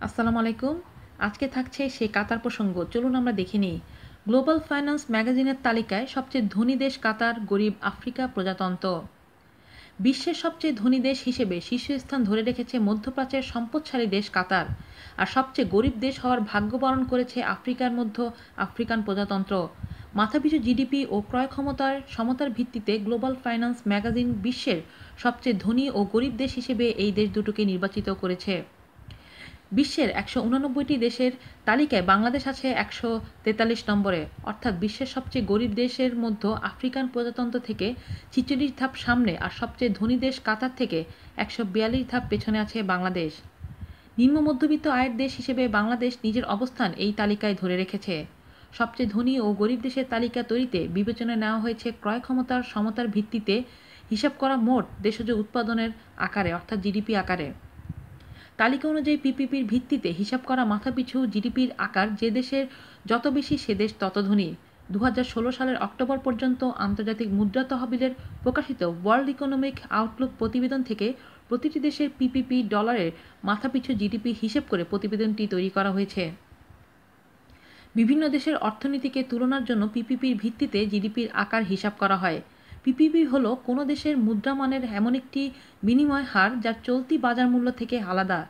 আসসালামু আলাইকুম। আজকে থাকছে সেই কাতার প্রসঙ্গ। চলুন আমরা দেখে নিই। গ্লোবাল ফাইন্যান্স ম্যাগাজিনের তালিকায় সবচেয়ে ধনী দেশ কাতার, গরিব আফ্রিকা প্রজাতন্ত্র। বিশ্বের সবচেয়ে ধনী দেশ হিসেবে শীর্ষস্থান ধরে রেখেছে মধ্যপ্রাচ্যের সম্পদশালী দেশ কাতার। আর সবচেয়ে গরিব দেশ হওয়ার ভাগ্য বরণ করেছে আফ্রিকার মধ্য আফ্রিকান প্রজাতন্ত্র। মাথাপিছু জিডিপি ও ক্রয় ক্ষমতার সমতার ভিত্তিতে গ্লোবাল ফাইন্যান্স ম্যাগাজিন বিশ্বের সবচেয়ে ধনী ও গরিব দেশ হিসেবে এই দেশ দুটোকে নির্বাচিত করেছে। বিশ্বের একশো উনানব্বইটি দেশের তালিকায় বাংলাদেশ আছে একশো তেতাল্লিশ নম্বরে। অর্থাৎ বিশ্বের সবচেয়ে গরিব দেশের মধ্যে আফ্রিকান প্রজাতন্ত্র থেকে ছিচল্লিশ ধাপ সামনে আর সবচেয়ে ধনী দেশ কাতার থেকে একশো বিয়াল্লিশ ধাপ পেছনে আছে বাংলাদেশ। নিম্ন মধ্যবিত্ত আয়ের দেশ হিসেবে বাংলাদেশ নিজের অবস্থান এই তালিকায় ধরে রেখেছে। সবচেয়ে ধনী ও গরিব দেশের তালিকা তৈরিতে বিবেচনায় নেওয়া হয়েছে ক্রয় ক্ষমতার সমতার ভিত্তিতে হিসাব করা মোট দেশজ উৎপাদনের আকারে, অর্থাৎ জিডিপি আকারে। তালিকা অনুযায়ী পিপিপির ভিত্তিতে হিসাব করা মাথাপিছু জিডিপির আকার যে দেশের যত বেশি সে দেশ তত ধনী। দু হাজার ষোলো সালের অক্টোবর পর্যন্ত আন্তর্জাতিক মুদ্রা তহবিলের প্রকাশিত ওয়ার্ল্ড ইকোনমিক আউটলুক প্রতিবেদন থেকে প্রতিটি দেশের পিপিপি ডলারের মাথাপিছু জিডিপি হিসেব করে প্রতিবেদনটি তৈরি করা হয়েছে। বিভিন্ন দেশের অর্থনীতিকে তুলনার জন্য পিপিপির ভিত্তিতে জিডিপির আকার হিসাব করা হয়। পিপিপি হল কোনো দেশের মুদ্রামানের এমন একটি বিনিময় হার যার চলতি বাজার মূল্য থেকে আলাদা।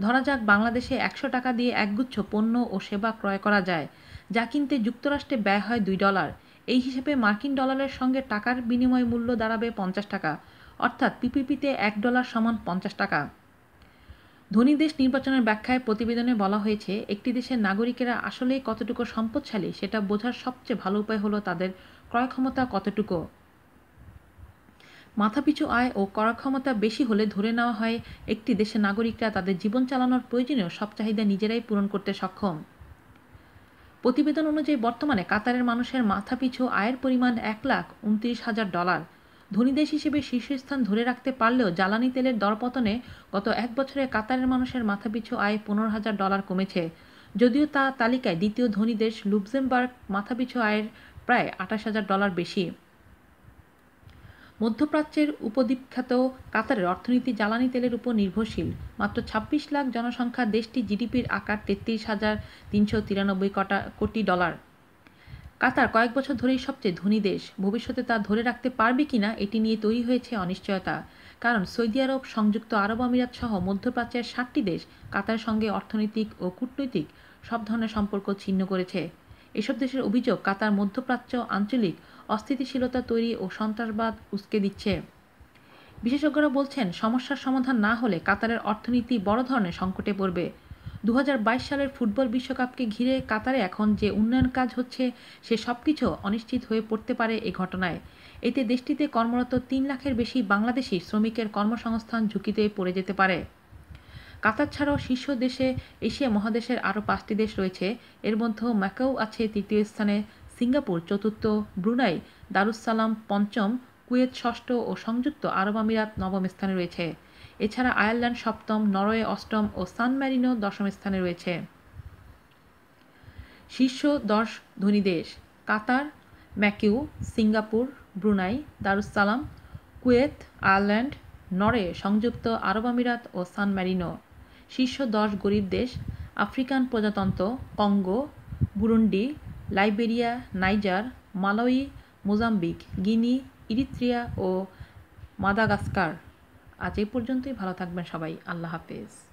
ধরা যাক বাংলাদেশে একশো টাকা দিয়ে একগুচ্ছ পণ্য ও সেবা ক্রয় করা যায়, যা কিনতে যুক্তরাষ্ট্রে ব্যয় হয় দুই ডলার। এই হিসেবে মার্কিন ডলারের সঙ্গে টাকার বিনিময় মূল্য দাঁড়াবে পঞ্চাশ টাকা, অর্থাৎ পিপিপিতে এক ডলার সমান পঞ্চাশ টাকা। ধনী দেশ নির্বাচনের ব্যাখ্যায় প্রতিবেদনে বলা হয়েছে, একটি দেশের নাগরিকেরা আসলেই কতটুকু সম্পদশালী সেটা বোঝার সবচেয়ে ভালো উপায় হলো তাদের ক্রয় ক্ষমতা কতটুকু। মাথাপিছু আয় ও করাক্ষমতা বেশি হলে ধরে নেওয়া হয়, একটি দেশের নাগরিকরা তাদের জীবন চালানোর প্রয়োজনীয় সব চাহিদা নিজেরাই পূরণ করতে সক্ষম। প্রতিবেদন অনুযায়ী বর্তমানে কাতারের মানুষের মাথাপিছু আয়ের পরিমাণ এক লাখ উনত্রিশ হাজার ডলার। ধনী দেশ হিসেবে শীর্ষস্থান ধরে রাখতে পারলেও জ্বালানি তেলের দরপতনে গত এক বছরে কাতারের মানুষের মাথাপিছু আয় পনেরো হাজার ডলার কমেছে। যদিও তা তালিকায় দ্বিতীয় ধনী দেশ লুক্সেমবার্গ মাথাপিছু আয়ের প্রায় আঠাশ হাজার ডলার বেশি। মধ্যপ্রাচ্যের উপদ্বীপখ্যাত কাতারের অর্থনীতি জ্বালানি তেলের উপর নির্ভরশীল। মাত্র ছাব্বিশ লাখ জনসংখ্যা দেশটি জিডিপির আকার তেত্রিশ হাজার তিনশো তিরানব্বই কোটি ডলার। কাতার কয়েক বছর ধরেই সবচেয়ে ধনী দেশ। ভবিষ্যতে তা ধরে রাখতে পারবে কিনা এটি নিয়ে তৈরি হয়েছে অনিশ্চয়তা। কারণ সৌদি আরব, সংযুক্ত আরব আমিরাত সহ মধ্যপ্রাচ্যের ষাটটি দেশ কাতারের সঙ্গে অর্থনৈতিক ও কূটনৈতিক সব ধরনের সম্পর্ক ছিন্ন করেছে। এসব দেশের অভিযোগ কাতার মধ্যপ্রাচ্য আঞ্চলিক অস্থিতিশীলতা তৈরি ও সন্ত্রাসবাদ উস্কে দিচ্ছে। বিশেষজ্ঞরা বলছেন, সমস্যার সমাধান না হলে কাতারের অর্থনীতি বড় ধরনের সংকটে পড়বে। দুহাজার বাইশ সালের ফুটবল বিশ্বকাপকে ঘিরে কাতারে এখন যে উন্নয়ন কাজ হচ্ছে, সে সব কিছু অনিশ্চিত হয়ে পড়তে পারে এ ঘটনায়। এতে দেশটিতে কর্মরত তিন লাখের বেশি বাংলাদেশি শ্রমিকের কর্মসংস্থান ঝুঁকিতে পড়ে যেতে পারে। কাতার ছাড়াও শীর্ষ দেশে এশিয়া মহাদেশের আরও পাঁচটি দেশ রয়েছে। এর মধ্যেও ম্যাকাও আছে তৃতীয় স্থানে। সিঙ্গাপুর চতুর্থ ব্রুনাই দারুসালাম পঞ্চম, কুয়েত ষষ্ঠ ও সংযুক্ত আরব আমিরাত নবম স্থানে রয়েছে। এছাড়া আয়ারল্যান্ড সপ্তম, নরওয়ে অষ্টম ও সান ম্যারিনো দশম স্থানে রয়েছে। শীর্ষ দশ ধনী দেশ Qatar, Macau, Singapore, Brunei Darussalam Kuwait, Ireland Norway সংযুক্ত আরব আমিরাত ও সান ম্যারিনো। শীর্ষ দশ গরিব দেশ আফ্রিকান প্রজাতন্ত্র, Congo, Burundi Liberia, Niger, Malawi, Mozambique, Guinea, Eritrea ও মাদাগাস্কার। আজ এই পর্যন্তই, ভালো থাকবেন সবাই। আল্লাহ হাফেজ।